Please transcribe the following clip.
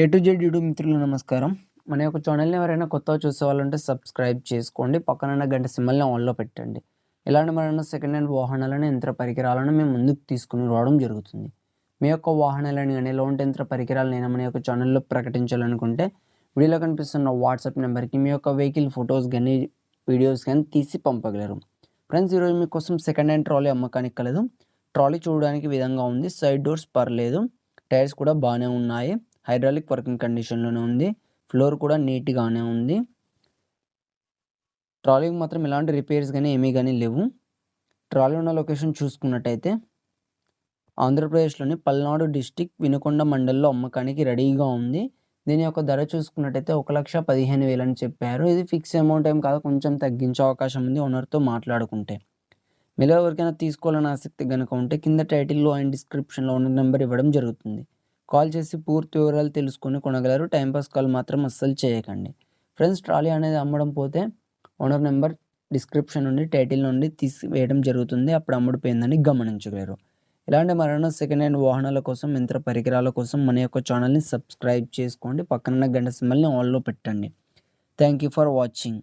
A to Z YouTube మిత్రులు నమస్కారం. మన యొక్క ఛానల్ని ఎవరైనా కొత్తగా చూసే వాళ్ళంటే సబ్స్క్రైబ్ చేసుకోండి. పక్కన గంట సిమ్మల్ని ఆన్లో పెట్టండి. ఇలాంటి మరైనా సెకండ్ హ్యాండ్ వాహనాలను యంత్ర పరికరాలను మేము ముందుకు తీసుకుని రావడం జరుగుతుంది. మీ యొక్క వాహనాలను కానీ ఎలాంటి యంత్ర పరికరాలు నేను మన యొక్క ఛానల్లో ప్రకటించాలనుకుంటే వీడియోలో కనిపిస్తున్న వాట్సాప్ నెంబర్కి మీ యొక్క వెహికల్ ఫొటోస్ కానీ వీడియోస్ కానీ తీసి పంపగలరు. ఫ్రెండ్స్ ఈరోజు మీకోసం సెకండ్ హ్యాండ్ ట్రాలీ అమ్మకానికి కలదు. ట్రాలీ చూడడానికి విధంగా ఉంది. సైడ్ డోర్స్ పర్లేదు. టైర్స్ కూడా బాగానే ఉన్నాయి. హైడ్రాలిక్ వర్కింగ్ కండిషన్లోనే ఉంది. ఫ్లోర్ కూడా నీట్గానే ఉంది. ట్రాలీకి మాత్రం ఎలాంటి రిపేర్స్ కానీ ఏమీ కానీ లేవు. ట్రాలీ ఉన్న లొకేషన్ చూసుకున్నట్టయితే ఆంధ్రప్రదేశ్లోని పల్నాడు డిస్టిక్ వినుకొండ మండల్లో అమ్మకానికి రెడీగా ఉంది. దీని యొక్క ధర చూసుకున్నట్టయితే ఒక లక్ష పదిహేను వేలు అని చెప్పారు. ఇది ఫిక్స్ అమౌంట్ ఏం కాదు కొంచెం తగ్గించే అవకాశం ఉంది ఓనర్తో మాట్లాడుకుంటే. మీరు ఎవరికైనా తీసుకోవాలని ఆసక్తి కనుక ఉంటే కింద టైటిల్లో అండ్ డిస్క్రిప్షన్లో ఉన్న నెంబర్ ఇవ్వడం జరుగుతుంది. కాల్ చేసి పూర్తి వివరాలు తెలుసుకొని కొనగలరు. టైంపాస్ కాల్ మాత్రం అస్సలు చేయకండి. ఫ్రెండ్స్ ట్రాలీ అనేది అమ్మడం పోతే ఓనర్ నెంబర్ డిస్క్రిప్షన్ నుండి టైటిల్ నుండి తీసివేయడం జరుగుతుంది. అప్పుడు అమ్ముడిపోయిందని గమనించగలరు. ఇలాంటి మరణ సెకండ్ హ్యాండ్ వాహనాల కోసం యంత్ర పరికరాల కోసం మన యొక్క ఛానల్ని సబ్స్క్రైబ్ చేసుకోండి. పక్కన గంట సింబల్ని ఆన్లో పెట్టండి. Thank you for watching